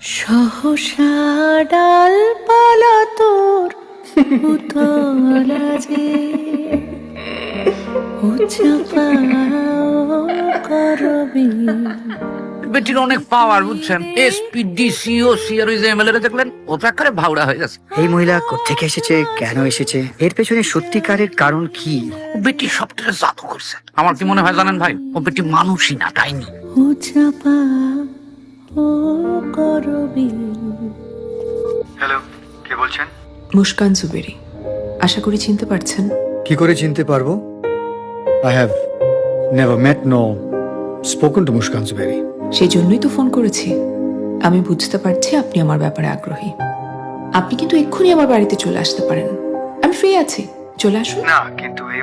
সহসা ডাল পালা তোর উতলা যে বেটির অনেক পাওয়ার বুঝছেন? এসপি ডিসি ও সিআর ওই যে এমএলএ দেখলেন ও তো একেবারে ভাওড়া হয়ে গেছে। এই মহিলা কোথেকে এসেছে কেন এসেছে? এর পেছনে সত্যিকারের কারণ কি? ও বেটি সবটা জাদু করছে। আমার কি মনে হয় জানেন ভাই? ও বেটি মানুষই না ডাইনি উচ্চাপা ও করবি হ্যালো কে বলছেন? মুস্কান জুবেরি। আশা করি চিনতে পারছেন। কি করে চিনতে পারব? I have never met no spoken to Muskan Zuberi. সেই জন্যই তো ফোন করেছি। আমি বুঝতে পারছি আপনি আমার ব্যাপারে আগ্রহী। আপনি কিন্তু এক্ষুনি আমার বাড়িতে চলে আসতে পারেন। আমি ফ্রি আছি। চলে আসুন। না কিন্তু এই